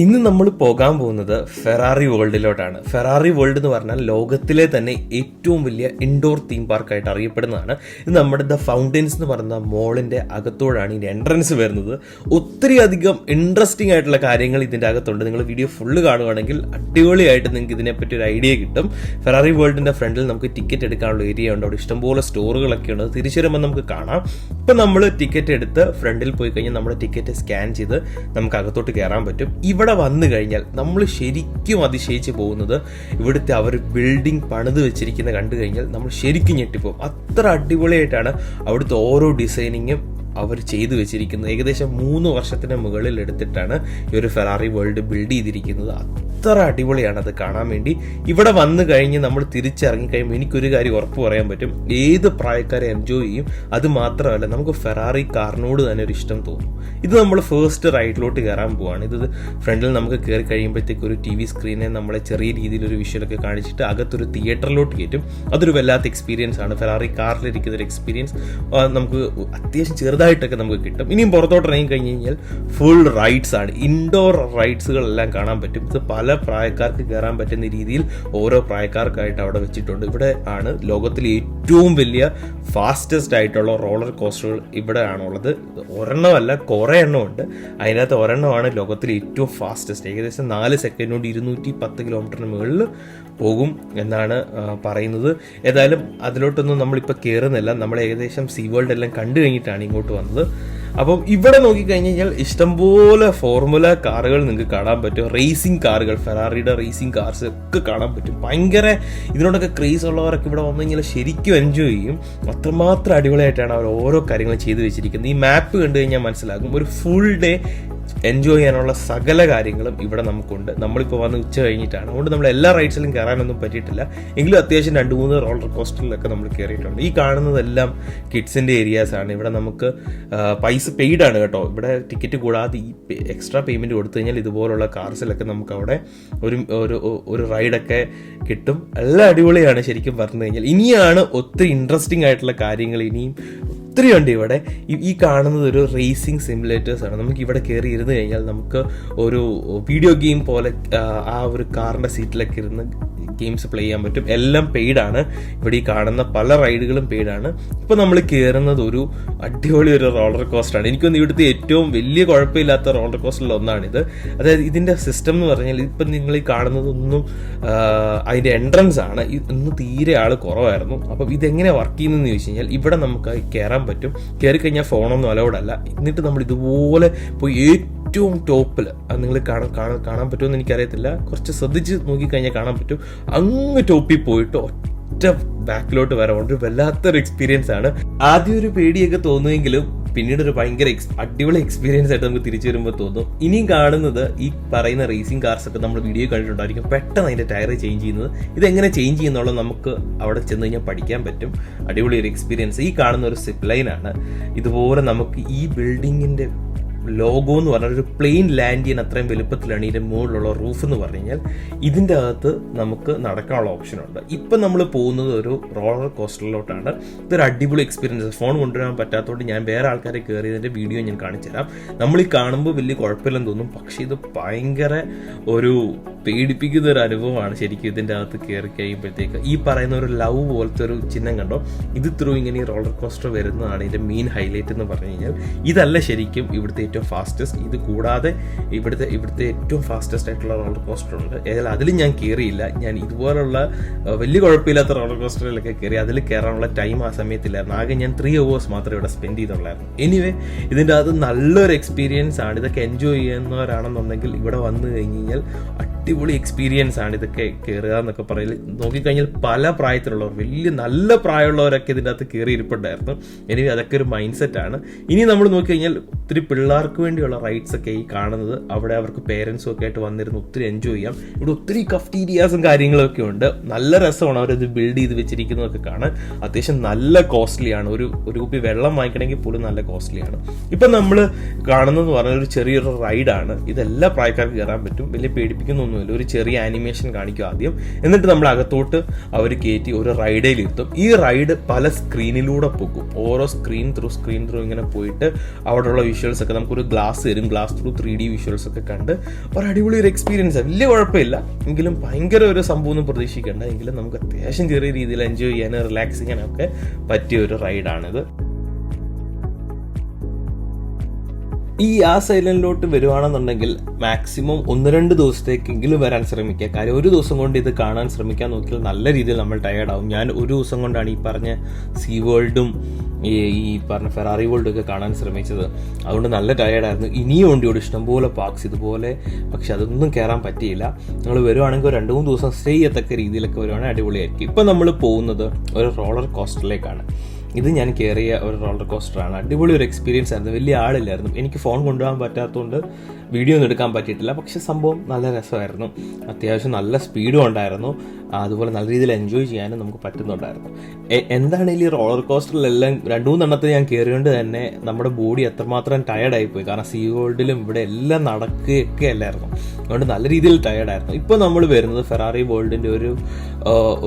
ഇന്ന് നമ്മൾ പോകാൻ പോകുന്നത് ഫെറാറി വേൾഡിലോട്ടാണ് ഫെറാറി വേൾഡ് എന്ന് പറഞ്ഞാൽ ലോകത്തിലെ തന്നെ ഏറ്റവും വലിയ ഇൻഡോർ തീം പാർക്കായിട്ട് അറിയപ്പെടുന്നതാണ്. ഇത് നമ്മുടെ ദ ഫൗണ്ടൻസ് എന്ന് പറയുന്ന മോളിന്റെ അകത്തോടാണ് ഇതിന്റെ എൻട്രൻസ് വരുന്നത്. ഒത്തിരി അധികം ഇൻട്രസ്റ്റിംഗ് ആയിട്ടുള്ള കാര്യങ്ങൾ ഇതിന്റെ അകത്തുണ്ട്. നിങ്ങൾ വീഡിയോ ഫുള്ള് കാണുകയാണെങ്കിൽ അടിപൊളിയായിട്ട് നിങ്ങൾക്ക് ഇതിനെപ്പറ്റി ഒരു ഐഡിയ കിട്ടും. ഫെറാറി വേൾഡിന്റെ ഫ്രണ്ടിൽ നമുക്ക് ടിക്കറ്റ് എടുക്കാനുള്ള ഏരിയ ഉണ്ട്. അവിടെ ഇഷ്ടംപോലെ സ്റ്റോറുകളൊക്കെ ഉണ്ട്. തിരിച്ചു വരുമ്പോൾ നമുക്ക് കാണാം. ഇപ്പം നമ്മൾ ടിക്കറ്റ് എടുത്ത് ഫ്രണ്ടിൽ പോയി കഴിഞ്ഞാൽ നമ്മുടെ ടിക്കറ്റ് സ്കാൻ ചെയ്ത് നമുക്ക് അകത്തോട്ട് കയറാൻ പറ്റും. ഇവിടെ വന്നു കഴിഞ്ഞാൽ നമ്മൾ ശരിക്കും അതിശയിച്ച് പോകുന്നത് ഇവിടുത്തെ അവർ ബിൽഡിംഗ് പണിത് വെച്ചിരിക്കുന്ന കണ്ടു കഴിഞ്ഞാൽ നമ്മൾ ശരിക്കും ഞെട്ടിപ്പോകും. അത്ര അടിപൊളിയായിട്ടാണ് അവിടുത്തെ ഓരോ ഡിസൈനിങ്ങും അവർ ചെയ്തു വെച്ചിരിക്കുന്നത് ഏകദേശം മൂന്ന് വർഷത്തിന് മുകളിൽ എടുത്തിട്ടാണ് ഈ ഒരു ഫെറാറി വേൾഡ് ബിൽഡ് ചെയ്തിരിക്കുന്നത്. അത്ര അടിപൊളിയാണ് അത് കാണാൻ വേണ്ടി. ഇവിടെ വന്നു കഴിഞ്ഞ് നമ്മൾ തിരിച്ചിറങ്ങി കഴിയുമ്പോൾ എനിക്കൊരു കാര്യം ഉറപ്പ് പറയാൻ പറ്റും. ഏത് പ്രായക്കാരെ എൻജോയ് ചെയ്യും? അത് മാത്രമല്ല നമുക്ക് ഫെറാറി കാറിനോട് തന്നെ ഒരു ഇഷ്ടം തോന്നും. ഇത് നമ്മൾ ഫസ്റ്റ് റൈഡിലോട്ട് കയറാൻ പോവാണ്. ഇത് ഫ്രണ്ടിൽ നമുക്ക് കയറി കഴിയുമ്പോഴത്തേക്ക് ഒരു ടി വി സ്ക്രീനെ നമ്മളെ ചെറിയ രീതിയിൽ രീതിയിലൊരു വിഷ്വലൊക്കെ കാണിച്ചിട്ട് അകത്തൊരു തിയേറ്ററിലോട്ട് കയറ്റും. അതൊരു വല്ലാത്ത എക്സ്പീരിയൻസ് ആണ്. ഫെറാറി കാറിലിരിക്കുന്ന ഒരു എക്സ്പീരിയൻസ് നമുക്ക് അത്യാവശ്യം ചെറുതായിട്ടൊക്കെ നമുക്ക് കിട്ടും. ഇനിയും പുറത്തോട്ട് ഇറങ്ങി കഴിഞ്ഞ് കഴിഞ്ഞാൽ ഫുൾ റൈഡ്സ് ആണ്. ഇൻഡോർ റൈഡ്സുകളെല്ലാം കാണാൻ പറ്റും. ഇത് പല പ്രായക്കാർക്ക് കയറാൻ പറ്റുന്ന രീതിയിൽ ഓരോ പ്രായക്കാർക്കായിട്ട് അവിടെ വെച്ചിട്ടുണ്ട്. ഇവിടെ ആണ് ലോകത്തിലെ ഏറ്റവും വലിയ ഫാസ്റ്റസ്റ്റ് ആയിട്ടുള്ള റോളർ കോസ്റ്ററുകൾ ഇവിടെ ആണുള്ളത്. ഒരെണ്ണമല്ല കുറേ എണ്ണമുണ്ട് അതിനകത്ത് ഒരെണ്ണമാണ് ലോകത്തിലെ ഏറ്റവും ഫാസ്റ്റസ്റ്റ് ഏകദേശം നാല് സെക്കൻഡ് കൊണ്ട് ഇരുന്നൂറ്റി പത്ത് കിലോമീറ്ററിന് മുകളിൽ പോകും എന്നാണ് പറയുന്നത്. ഏതായാലും അതിലോട്ടൊന്നും നമ്മളിപ്പോൾ കയറുന്നില്ല നമ്മൾ ഏകദേശം സീ വേൾഡ് എല്ലാം കണ്ടു കഴിഞ്ഞിട്ടാണ് ഇങ്ങോട്ട് വന്നത്. അപ്പം ഇവിടെ നോക്കിക്കഴിഞ്ഞ് കഴിഞ്ഞാൽ ഇഷ്ടംപോലെ ഫോർമുല കാറുകൾ നിങ്ങൾക്ക് കാണാൻ പറ്റും. റേസിംഗ് കാറുകൾ ഫെറാറിയുടെ റേസിംഗ് കാർസ് ഒക്കെ കാണാൻ പറ്റും. ഭയങ്കര ഇതിനോടൊക്കെ ക്രേസ് ഉള്ളവരൊക്കെ ഇവിടെ വന്നു കഴിഞ്ഞാൽ ശരിക്കും എൻജോയ് ചെയ്യും. അത്രമാത്രം അടിപൊളിയായിട്ടാണ് അവർ ഓരോ കാര്യങ്ങളും ചെയ്തു വെച്ചിരിക്കുന്നത്. ഈ മാപ്പ് കണ്ടു കഴിഞ്ഞാൽ മനസ്സിലാകും. ഒരു ഫുൾ ഡേ എൻജോയ് ചെയ്യാനുള്ള സകല കാര്യങ്ങളും ഇവിടെ നമുക്കുണ്ട്. നമ്മളിപ്പോൾ വന്ന് ഉച്ച കഴിഞ്ഞിട്ടാണ്. അതുകൊണ്ട് നമ്മൾ എല്ലാ റൈഡ്സിലും കയറാനൊന്നും പറ്റിയിട്ടില്ല. എങ്കിലും അത്യാവശ്യം രണ്ട് മൂന്ന് റോളർ കോസ്റ്ററിലൊക്കെ നമ്മൾ കയറിയിട്ടുണ്ട്. ഈ കാണുന്നതെല്ലാം കിഡ്സിന്റെ ഏരിയാസ് ആണ്. ഇവിടെ നമുക്ക് പൈസ പെയ്ഡ് ആണ് കേട്ടോ. ഇവിടെ ടിക്കറ്റ് കൂടാതെ ഈ എക്സ്ട്രാ പേയ്മെന്റ് കൊടുത്തു കഴിഞ്ഞാൽ ഇതുപോലുള്ള കാർസിലൊക്കെ നമുക്ക് അവിടെ ഒരു ഒരു ഒരു റൈഡൊക്കെ കിട്ടും. എല്ലാം അടിപൊളിയാണ് ശരിക്കും പറഞ്ഞു കഴിഞ്ഞാൽ. ഇനിയാണ് ഒത്തിരി ഇൻട്രസ്റ്റിംഗ് ആയിട്ടുള്ള കാര്യങ്ങൾ. ഇനിയും ഒത്തിരി ഉണ്ട് ഇവിടെ. ഈ- കാണുന്നത് ഒരു റേസിംഗ് സിമുലേറ്റേഴ്സ് ആണ്. നമുക്ക് ഇവിടെ കയറി ഇരുന്ന് കഴിഞ്ഞാൽ നമുക്ക് ഒരു വീഡിയോ ഗെയിം പോലെ ആ, ഒരു കാറിന്റെ സീറ്റിലൊക്കെ ഇരുന്ന് ഗെയിംസ് പ്ലേ ചെയ്യാൻ പറ്റും. എല്ലാം പെയ്ഡാണ് ഇവിടെ ഈ കാണുന്ന പല റൈഡുകളും പെയ്ഡാണ് ഇപ്പൊ നമ്മൾ കയറുന്നത് ഒരു അടിപൊളി ഒരു റോളർ കോസ്റ്ററാണ് എനിക്കൊന്ന് ഇവിടുത്തെ ഏറ്റവും വലിയ കുഴപ്പമില്ലാത്ത റോളർ കോസ്റ്ററിൽ ഒന്നാണിത്. അതായത് ഇതിന്റെ സിസ്റ്റം എന്ന് പറഞ്ഞാൽ ഇപ്പം നിങ്ങൾ ഈ കാണുന്നതൊന്നും അതിന്റെ എൻട്രൻസ് ആണ്. ഇന്ന് തീരെ ആൾ കുറവായിരുന്നു. അപ്പം ഇതെങ്ങനെ വർക്ക് ചെയ്യുന്നതെന്ന് ചോദിച്ചു കഴിഞ്ഞാൽ ഇവിടെ നമുക്ക് കയറാൻ പറ്റും. കയറി കഴിഞ്ഞാൽ ഫോണൊന്നും അലൗഡ് എന്നിട്ട് നമ്മൾ ഇതുപോലെ പോയി ഏറ്റവും ടോപ്പിൽ അത് നിങ്ങൾ കാണാൻ കാണാൻ കാണാൻ പറ്റുമെന്ന് എനിക്കറിയത്തില്ല. കുറച്ച് ശ്രദ്ധിച്ച് നോക്കിക്കഴിഞ്ഞാൽ കാണാൻ പറ്റും. അങ്ങ് ടോപ്പിൽ പോയിട്ട് ഒറ്റ ബാക്കിലോട്ട് വരാൻ ഒരു വല്ലാത്തൊരു എക്സ്പീരിയൻസ് ആണ്. ആദ്യം ഒരു പേടിയൊക്കെ തോന്നുമെങ്കിലും പിന്നീട് ഒരു ഭയങ്കര അടിപൊളി എക്സ്പീരിയൻസ് ആയിട്ട് നമുക്ക് തിരിച്ചു വരുമ്പോൾ തോന്നും. ഇനിയും കാണുന്നത് ഈ പറയുന്ന റേസിംഗ് കാർസ് ഒക്കെ നമ്മൾ വീഡിയോ കണ്ടിട്ടുണ്ടായിരിക്കും. പെട്ടെന്ന് അതിന്റെ ടയർ ചേഞ്ച് ചെയ്യുന്നത്. ഇത് എങ്ങനെ ചേഞ്ച് ചെയ്യുന്നുള്ള നമുക്ക് അവിടെ ചെന്ന് കഴിഞ്ഞാൽ പഠിക്കാൻ പറ്റും. അടിപൊളി ഒരു എക്സ്പീരിയൻസ് ഈ കാണുന്ന ഒരു സിപ്പ് ലൈൻ ആണ്. ഇതുപോലെ നമുക്ക് ഈ ബിൽഡിങ്ങിന്റെ ലോഗോ എന്ന് പറഞ്ഞാൽ ഒരു പ്ലെയിൻ ലാൻഡ് ചെയ്യാൻ അത്രയും വലുപ്പത്തിലാണ് ഇതിന്റെ മുകളിലുള്ള റൂഫ് എന്ന് പറഞ്ഞു കഴിഞ്ഞാൽ ഇതിന്റെ അകത്ത് നമുക്ക് നടക്കാനുള്ള ഓപ്ഷൻ ഉണ്ട് ഇപ്പം നമ്മൾ പോകുന്നത് ഒരു റോളർ കോസ്റ്ററിലോട്ടാണ്. ഇതൊരു അടിപൊളി എക്സ്പീരിയൻസ് ഫോൺ കൊണ്ടുവരാൻ പറ്റാത്തതുകൊണ്ട് ഞാൻ വേറെ ആൾക്കാരെ കയറിയതിന്റെ വീഡിയോ ഞാൻ കാണിച്ചു തരാം നമ്മൾ ഈ കാണുമ്പോൾ വലിയ കുഴപ്പമില്ലെന്ന് തോന്നും. പക്ഷേ ഇത് ഭയങ്കര ഒരു പേടിപ്പിക്കുന്ന ഒരു അനുഭവമാണ് ശരിക്കും ഇതിന്റെ അകത്ത് കയറി കഴിയുമ്പോഴത്തേക്ക്. ഈ പറയുന്ന ഒരു ലവ് പോലത്തെ ഒരു ചിഹ്നം കണ്ടോ? ഇത് ത്രൂ ഇങ്ങനെ ഈ റോളർ കോസ്റ്റർ വരുന്നതാണ് ഇതിന്റെ മെയിൻ ഹൈലൈറ്റ് എന്ന് പറഞ്ഞു കഴിഞ്ഞാൽ. ഇതല്ല ശരിക്കും ഇവിടുത്തെ ഏറ്റവും ഫാസ്റ്റസ്റ്റ് ഇത് കൂടാതെ ഇവിടുത്തെ ഇവിടുത്തെ ഏറ്റവും ഫാസ്റ്റസ്റ്റ് ആയിട്ടുള്ള റോളർ കോസ്റ്റർ ഉണ്ട്. ഏതായാലും അതിൽ ഞാൻ കയറിയില്ല ഞാൻ ഇതുപോലുള്ള വലിയ കുഴപ്പമില്ലാത്ത റോളർ കോസ്റ്ററിലൊക്കെ കയറി അതിൽ കയറാനുള്ള ടൈം ആ സമയത്തില്ലായിരുന്നു. ആകെ ഞാൻ ത്രീ അവേഴ്സ് മാത്രമേ ഇവിടെ സ്പെൻഡ് ചെയ്തുള്ളായിരുന്നു. എനിവേ ഇതിന്റെ അത് നല്ലൊരു എക്സ്പീരിയൻസ് ആണ്. ഇതൊക്കെ എൻജോയ് ചെയ്യുന്നവരാണെന്നുണ്ടെങ്കിൽ ഇവിടെ വന്നു കഴിഞ്ഞ് കഴിഞ്ഞാൽ അടിപൊളി എക്സ്പീരിയൻസ് ആണ് ഇതൊക്കെ കയറുക എന്നൊക്കെ പറയൽ നോക്കിക്കഴിഞ്ഞാൽ പല പ്രായത്തിലുള്ളവർ വലിയ നല്ല പ്രായമുള്ളവരൊക്കെ ഇതിന്റെ അകത്ത് കയറി ഇരിപ്പുണ്ടായിരുന്നു. ഇനി അതൊക്കെ ഒരു മൈൻഡ് സെറ്റ് ആണ്. ഇനി നമ്മൾ നോക്കിക്കഴിഞ്ഞാൽ ഒത്തിരി പിള്ളേർക്ക് വേണ്ടിയുള്ള റൈഡ്സ് ഒക്കെ ഈ കാണുന്നത്. അവിടെ അവർക്ക് പേരൻസും ഒക്കെ ആയിട്ട് വന്നിരുന്ന് ഒത്തിരി എൻജോയ് ചെയ്യാം. ഇവിടെ ഒത്തിരി കഫ്റ്റീരിയാസും കാര്യങ്ങളൊക്കെ ഉണ്ട്. നല്ല രസമാണ് അവരത് ബിൽഡ് ചെയ്ത് വെച്ചിരിക്കുന്നതൊക്കെ കാണാൻ. അത്യാവശ്യം നല്ല കോസ്റ്റ്ലി ആണ്. ഒരു ഒരു കുപ്പി വെള്ളം വാങ്ങിക്കണമെങ്കിൽ പോലും നല്ല കോസ്റ്റ്ലി ആണ്. ഇപ്പം നമ്മൾ കാണുന്നതെന്ന് പറഞ്ഞാൽ ഒരു ചെറിയൊരു റൈഡാണ് ഇതെല്ലാ പ്രായക്കാർക്ക് കയറാൻ പറ്റും. വലിയ പേടിപ്പിക്കുന്നൊന്നുമില്ല. ഒന്നുമില്ല. ഒരു ചെറിയ ആനിമേഷൻ കാണിക്കും ആദ്യം. എന്നിട്ട് നമ്മൾ അകത്തോട്ട് അവർ കയറ്റി ഒരു റൈഡിൽ ഇരുത്തും. ഈ റൈഡ് പല സ്ക്രീനിലൂടെ പോകും ഓരോ സ്ക്രീൻ ത്രൂ സ്ക്രീൻ ത്രൂ ഇങ്ങനെ പോയിട്ട് അവിടെയുള്ള വിഷ്വൽസ് ഒക്കെ നമുക്കൊരു ഗ്ലാസ് തരും glass through three D visuals ഒക്കെ കണ്ട് ഒരു അടിപൊളി ഒരു എക്സ്പീരിയൻസ് ആണ് വലിയ കുഴപ്പമില്ല. എങ്കിലും ഭയങ്കര ഒരു സംഭവം ഒന്നും പ്രതീക്ഷിക്കേണ്ട. എങ്കിലും നമുക്ക് അത്യാവശ്യം ചെറിയ രീതിയിൽ എൻജോയ് ചെയ്യാനും റിലാക്സ് ചെയ്യാനൊക്കെ പറ്റിയ ഒരു റൈഡാണിത് ഈ ആ സൈലന്റിലോട്ട് വരുവാണെന്നുണ്ടെങ്കിൽ മാക്സിമം ഒന്ന് രണ്ട് ദിവസത്തേക്കെങ്കിലും വരാൻ ശ്രമിക്കുക. കാര്യം ഒരു ദിവസം കൊണ്ട് ഇത് കാണാൻ ശ്രമിക്കാൻ നോക്കിയാൽ നല്ല രീതിയിൽ നമ്മൾ ടയേർഡ് ആവും. ഞാൻ ഒരു ദിവസം കൊണ്ടാണ് ഈ പറഞ്ഞ സീ വേൾഡും ഈ ഈ പറഞ്ഞ ഫെറാറി വേൾഡും ഒക്കെ കാണാൻ ശ്രമിച്ചത്. അതുകൊണ്ട് നല്ല ടയേർഡായിരുന്നു ഇനിയും ഉണ്ട് ഇവിടെ ഇഷ്ടംപോലെ പാർക്സ് ഇതുപോലെ പക്ഷെ അതൊന്നും കയറാൻ പറ്റിയില്ല. നിങ്ങൾ വരുവാണെങ്കിൽ രണ്ട് മൂന്ന് ദിവസം സ്റ്റേ ചെയ്യത്തക്ക രീതിയിലൊക്കെ വരുവാണെങ്കിൽ അടിപൊളിയായിരിക്കും. ഇപ്പം നമ്മൾ പോകുന്നത് ഒരു റോളർ കോസ്റ്ററിലേക്കാണ് ഇത് ഞാൻ കയറിയ ഒരു റോളർ കോസ്റ്ററാണ് അടിപൊളി ഒരു എക്സ്പീരിയൻസ് ആയിരുന്നു. വലിയ ആളില്ലായിരുന്നു. എനിക്ക് ഫോൺ കൊണ്ടുപോകാൻ പറ്റാത്തതുകൊണ്ട് വീഡിയോ ഒന്നും എടുക്കാൻ പറ്റിയിട്ടില്ല. പക്ഷെ സംഭവം നല്ല രസമായിരുന്നു. അത്യാവശ്യം നല്ല സ്പീഡും ഉണ്ടായിരുന്നു. അതുപോലെ നല്ല രീതിയിൽ എൻജോയ് ചെയ്യാനും നമുക്ക് പറ്റുന്നുണ്ടായിരുന്നു. എന്താണ് ഈ റോളർ കോസ്റ്ററിലെല്ലാം രണ്ടു മൂന്നെണ്ണത്തിൽ ഞാൻ കയറിയോണ്ട് തന്നെ നമ്മുടെ ബോഡി എത്രമാത്രം ടയർഡായി പോയി കാരണം സീ ഗോൾഡിലും ഇവിടെ എല്ലാം നടക്കുകയൊക്കെ അല്ലായിരുന്നു. അതുകൊണ്ട് നല്ല രീതിയിൽ ടയർഡായിരുന്നു ഇപ്പോൾ നമ്മൾ വരുന്നത് ഫെറാറി വേൾഡിന്റെ ഒരു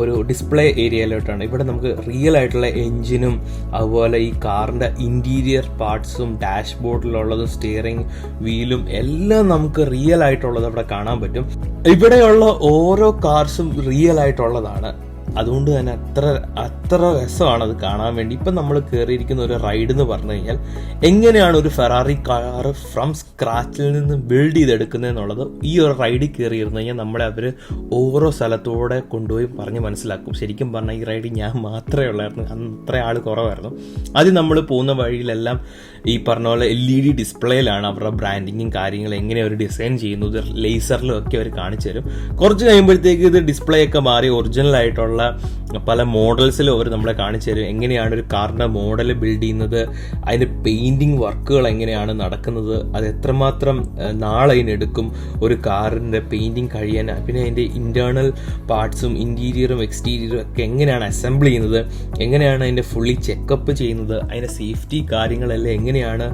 ഒരു ഡിസ്പ്ലേ ഏരിയയിലോട്ടാണ് ഇവിടെ നമുക്ക് റിയൽ ആയിട്ടുള്ള എഞ്ചിനും അതുപോലെ ഈ കാറിന്റെ ഇന്റീരിയർ പാർട്സും ഡാഷ് ബോർഡിലുള്ളതും സ്റ്റിയറിംഗ് വീലും എല്ലാം നമുക്ക് റിയൽ ആയിട്ടുള്ളത് അവിടെ കാണാൻ പറ്റും. ഇവിടെയുള്ള ഓരോ കാർസും റിയൽ ആയിട്ടുള്ളതാണ്. അതുകൊണ്ട് തന്നെ അത്ര അത്ര രസമാണ് അത് കാണാൻ വേണ്ടി. ഇപ്പം നമ്മൾ കയറിയിരിക്കുന്ന ഒരു റൈഡ് എന്ന് പറഞ്ഞു കഴിഞ്ഞാൽ എങ്ങനെയാണ് ഒരു ഫെറാറി കാർ ഫ്രം സ്ക്രാച്ചിൽ നിന്ന് ബിൽഡ് ചെയ്തെടുക്കുന്നത് എന്നുള്ളത് ഈ ഒരു റൈഡിൽ കയറിയിരുന്നു കഴിഞ്ഞാൽ നമ്മളെ അവർ ഓരോ സ്ഥലത്തൂടെ കൊണ്ടുപോയി പറഞ്ഞ് മനസ്സിലാക്കും. ശരിക്കും പറഞ്ഞാൽ ഈ റൈഡ് ഞാൻ മാത്രമേ ഉള്ളായിരുന്നു. അത്ര ആൾ കുറവായിരുന്നു. ആദ്യം നമ്മൾ പോകുന്ന വഴിയിലെല്ലാം ഈ പറഞ്ഞ പോലെ എൽ ഇ ഡി ഡിസ്പ്ലേയിലാണ് അവരുടെ ബ്രാൻഡിങ്ങും കാര്യങ്ങളും എങ്ങനെ അവർ ഡിസൈൻ ചെയ്യുന്നു ഇത് ലേസറിലും ഒക്കെ അവർ കാണിച്ചു തരും. കുറച്ച് കഴിയുമ്പോഴത്തേക്ക് ഇത് ഡിസ്പ്ലേ ഒക്കെ മാറി ഒറിജിനൽ ആയിട്ടുള്ള പല മോഡൽസിലും അവർ നമ്മളെ കാണിച്ചു തരും. എങ്ങനെയാണ് ഒരു കാറിന്റെ മോഡൽ ബിൽഡ് ചെയ്യുന്നത് അതിന്റെ പെയിന്റിങ് വർക്കുകൾ എങ്ങനെയാണ് നടക്കുന്നത് അത് എത്രമാത്രം നാളതിനെടുക്കും ഒരു കാറിന്റെ പെയിന്റിങ് കഴിയാൻ പിന്നെ അതിന്റെ ഇന്റേർണൽ പാർട്സും ഇന്റീരിയറും എക്സ്റ്റീരിയറും ഒക്കെ എങ്ങനെയാണ് അസംബിൾ ചെയ്യുന്നത് എങ്ങനെയാണ് അതിന്റെ ഫുള്ളി ചെക്കപ്പ് ചെയ്യുന്നത് അതിന്റെ സേഫ്റ്റി കാര്യങ്ങളെല്ലാം എങ്ങനെയാണ്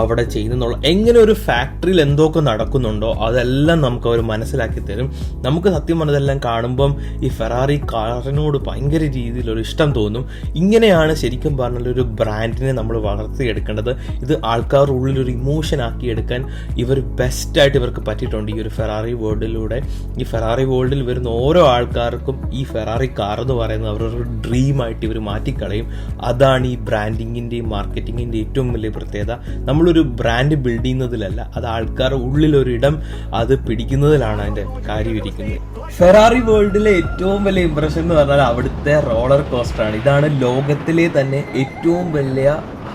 അവിടെ ചെയ്യുന്നതെന്നുള്ള എങ്ങനെ ഒരു ഫാക്ടറിയിൽ എന്തൊക്കെ നടക്കുന്നുണ്ടോ അതെല്ലാം നമുക്ക് അവർ മനസ്സിലാക്കി തരും. നമുക്ക് സത്യം പറഞ്ഞതെല്ലാം കാണുമ്പം ഈ ഫെറാറി കാറിനോട് ഭയങ്കര രീതിയിലൊരു ഇഷ്ടം തോന്നും. ഇങ്ങനെയാണ് ശരിക്കും പറഞ്ഞാൽ ഒരു ബ്രാൻഡിനെ നമ്മൾ വളർത്തിയെടുക്കേണ്ടത്. ഇത് ആൾക്കാരുടെ ഉള്ളിൽ ഒരു ഇമോഷൻ ആക്കി എടുക്കാൻ ഇവർ ബെസ്റ്റായിട്ട് ഇവർക്ക് പറ്റിയിട്ടുണ്ട് ഈ ഒരു ഫെറാറി വേൾഡിലൂടെ ഈ ഫെറാറി വേൾഡിൽ വരുന്ന ഓരോ ആൾക്കാർക്കും ഈ ഫെറാറി കാർ എന്ന് പറയുന്നത് അവരൊരു ഡ്രീമായിട്ട് ഇവർ മാറ്റിക്കളയും. അതാണ് ഈ ബ്രാൻഡിങ്ങിന്റെയും മാർക്കറ്റിങ്ങിന്റെ ഏറ്റവും വലിയ പ്രത്യേകത. നമ്മളൊരു ബ്രാൻഡ് ബിൽഡ് ചെയ്യുന്നതിലല്ല അത് ആൾക്കാരുടെ ഉള്ളിലൊരിടം അത് പിടിക്കുന്നതിലാണ് അതിന്റെ കാര്യം ഇരിക്കുന്നത്. ഫെറാറി വേൾഡിലെ ഏറ്റവും വലിയ ഇമ്പ്രഷൻ എന്ന് പറഞ്ഞാൽ അവിടുത്തെ റോളർ കോസ്റ്ററാണ് ഇതാണ് ലോകത്തിലെ തന്നെ ഏറ്റവും വലിയ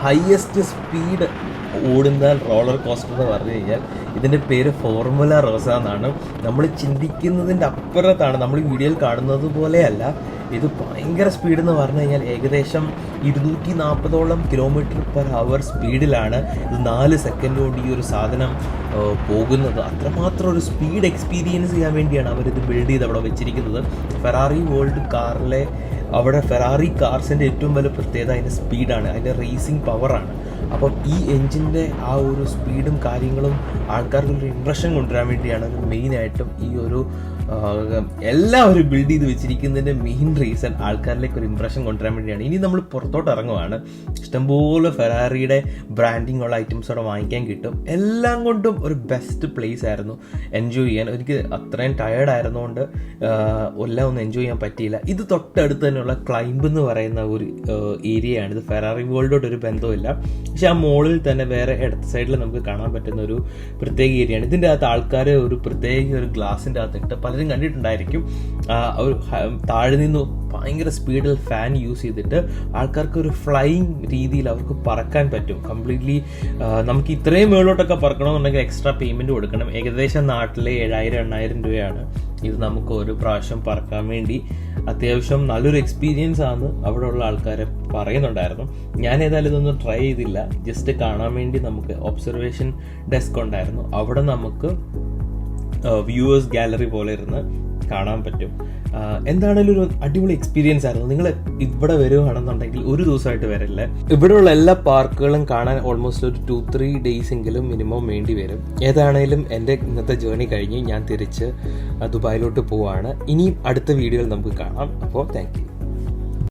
ഹയസ്റ്റ് സ്പീഡ് ഓടുന്ന റോളർ കോസ്റ്റർ എന്ന് പറഞ്ഞു കഴിഞ്ഞാൽ ഇതിന്റെ പേര് ഫോർമുല റോസ എന്നാണ്. നമ്മൾ ചിന്തിക്കുന്നതിന്റെ അപ്പുറത്താണ്. നമ്മൾ വീഡിയോയിൽ കാണുന്നത് പോലെയല്ല. ഇത് ഭയങ്കര സ്പീഡ് എന്ന് പറഞ്ഞു കഴിഞ്ഞാൽ ഏകദേശം ഇരുന്നൂറ്റി നാൽപ്പതോളം കിലോമീറ്റർ പെർ അവർ സ്പീഡിലാണ് ഇത് നാല് സെക്കൻഡ് ഈ ഒരു സാധനം പോകുന്നത്. അത്രമാത്രം ഒരു സ്പീഡ് എക്സ്പീരിയൻസ് ചെയ്യാൻ വേണ്ടിയാണ് അവരിത് ബിൽഡ് ചെയ്ത് അവിടെ വെച്ചിരിക്കുന്നത്. ഫെറാറി വേൾഡ് കാറിലെ അവിടെ ഫെറാറി കാർസിന്റെ ഏറ്റവും വലിയ പ്രത്യേകത അതിന്റെ സ്പീഡാണ് അതിന്റെ റേസിംഗ് പവറാണ് അപ്പം ഈ എൻജിന്റെ ആ ഒരു സ്പീഡും കാര്യങ്ങളും ആൾക്കാർക്ക് ഒരു ഇമ്പ്രഷൻ കൊണ്ടുവരാൻ വേണ്ടിയാണ് മെയിനായിട്ടും ഈ ഒരു എല്ലാവരും ബിൽഡ് ചെയ്ത് വെച്ചിരിക്കുന്നതിന്റെ മെയിൻ റീസൺ ആൾക്കാരിലേക്ക് ഒരു ഇമ്പ്രഷൻ കൊണ്ടുവരാൻ വേണ്ടിയാണ്. ഇനി നമ്മൾ പുറത്തോട്ട് ഇറങ്ങുവാണ്. ഇഷ്ടംപോലെ ഫെറാറിയുടെ ബ്രാൻഡിങ് ഉള്ള ഐറ്റംസ് അവിടെ വാങ്ങിക്കാൻ കിട്ടും. എല്ലാം കൊണ്ടും ഒരു ബെസ്റ്റ് പ്ലേസ് ആയിരുന്നു. എൻജോയ് ചെയ്യാൻ. എനിക്ക് അത്രയും ടയേർഡ് ആയിരുന്നുകൊണ്ട് എല്ലാം ഒന്നും എൻജോയ് ചെയ്യാൻ പറ്റിയില്ല. ഇത് തൊട്ടടുത്ത് തന്നെയുള്ള ക്ലൈംബ് എന്ന് പറയുന്ന ഒരു ഏരിയയാണ് ഇത് ഫെറാറി വേൾഡോട്ട് ഒരു ബന്ധമില്ല പക്ഷെ ആ മോളിൽ തന്നെ വേറെ ഇടത്ത് സൈഡിൽ നമുക്ക് കാണാൻ പറ്റുന്ന ഒരു പ്രത്യേക ഏരിയയാണ് ഇതിന്റെ അകത്ത് ആൾക്കാർ ഒരു പ്രത്യേക ഒരു ഗ്ലാസിന്റെ അകത്തിട്ട് പലരും കണ്ടിട്ടുണ്ടായിരിക്കും. ഒരു താഴെ നിന്ന് ഭയങ്കര സ്പീഡിൽ ഫാൻ യൂസ് ചെയ്തിട്ട് ആൾക്കാർക്ക് ഒരു ഫ്ലൈയിങ് രീതിയിൽ അവർക്ക് പറക്കാൻ പറ്റും. കംപ്ലീറ്റ്ലി നമുക്ക് ഇത്രയും മേളോട്ടൊക്കെ പറക്കണമെന്നുണ്ടെങ്കിൽ എക്സ്ട്രാ പേയ്മെന്റ് കൊടുക്കണം. ഏകദേശം നാട്ടിലെ ഏഴായിരം എണ്ണായിരം രൂപയാണ് ഇത് നമുക്ക് ഒരു പ്രാവശ്യം പറക്കാൻ വേണ്ടി. അത്യാവശ്യം നല്ലൊരു എക്സ്പീരിയൻസ് ആണ് അവിടെയുള്ള ആൾക്കാരെ പറയുന്നുണ്ടായിരുന്നു. ഞാൻ ഏതായാലും ഇതൊന്നും ട്രൈ ചെയ്തില്ല. ജസ്റ്റ് കാണാൻ വേണ്ടി നമുക്ക് ഒബ്സർവേഷൻ ഡെസ്ക് ഉണ്ടായിരുന്നു. അവിടെ നമുക്ക് വ്യൂവേഴ്സ് ഗാലറി പോലെ ഇരുന്ന് കാണാൻ പറ്റും. എന്താണേലും ഒരു അടിപൊളി എക്സ്പീരിയൻസ് ആയിരുന്നു. നിങ്ങൾ ഇവിടെ വരുവാണെന്നുണ്ടെങ്കിൽ ഒരു ദിവസമായിട്ട് വരില്ല. ഇവിടെയുള്ള എല്ലാ പാർക്കുകളും കാണാൻ ഓൾമോസ്റ്റ് ഒരു ടു ത്രീ ഡേയ്സ് എങ്കിലും മിനിമം വേണ്ടി വരും. ഏതാണേലും എന്റെ ഇന്നത്തെ ജേർണി കഴിഞ്ഞ് ഞാൻ തിരിച്ച് ദുബായിലോട്ട് പോവാണ്. ഇനിയും അടുത്ത വീഡിയോയിൽ നമുക്ക് കാണാം. അപ്പോൾ താങ്ക്